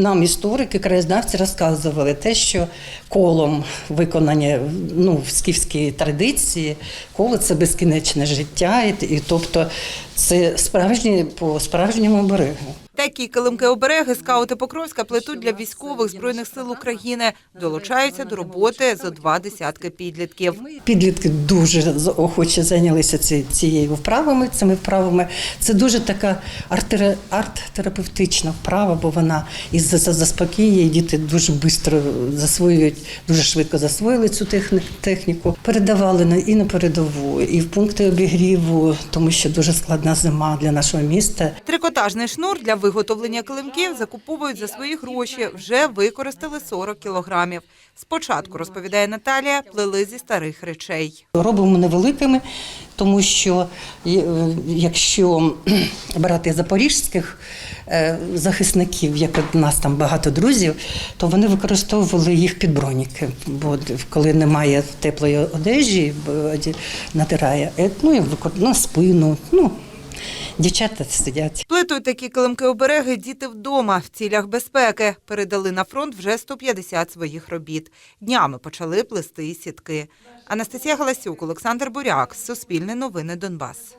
Нам історики, краєзнавці розказували те, що колом виконання ну, в скіфській традиції, коло це безкінечне життя, і, і тобто це справжні по справжньому берегу. Такі килимки обереги скаути Покровська плетуть для військових збройних сил України. Долучаються до роботи зо два десятки підлітків. Підлітки дуже охоче зайнялися ці, цією вправами, цими вправами. Це дуже така арт-терапевтична вправа, бо вона і за- за- і діти дуже швидко засвоюють, дуже швидко засвоїли цю техні- техніку. Передавали на і на передову, і в пункти обігріву, тому що дуже складна зима для нашого міста. Трикотажний шнур для виготовлення килимків закуповують за свої гроші. Вже використали 40 кілограмів. Спочатку, розповідає Наталія, плели зі старих речей. Робимо невеликими, тому що е, якщо брати запорізьких е, захисників, як у нас там багато друзів, то вони використовували їх під броніки. Бо коли немає теплої одежі, натирає, е, ну на спину. Ну, дівчата сидять. Плетуть такі килимки обереги діти вдома в цілях безпеки. Передали на фронт вже 150 своїх робіт. Днями почали плести і сітки. Анастасія Галасюк, Олександр Буряк, Суспільне новини Донбас.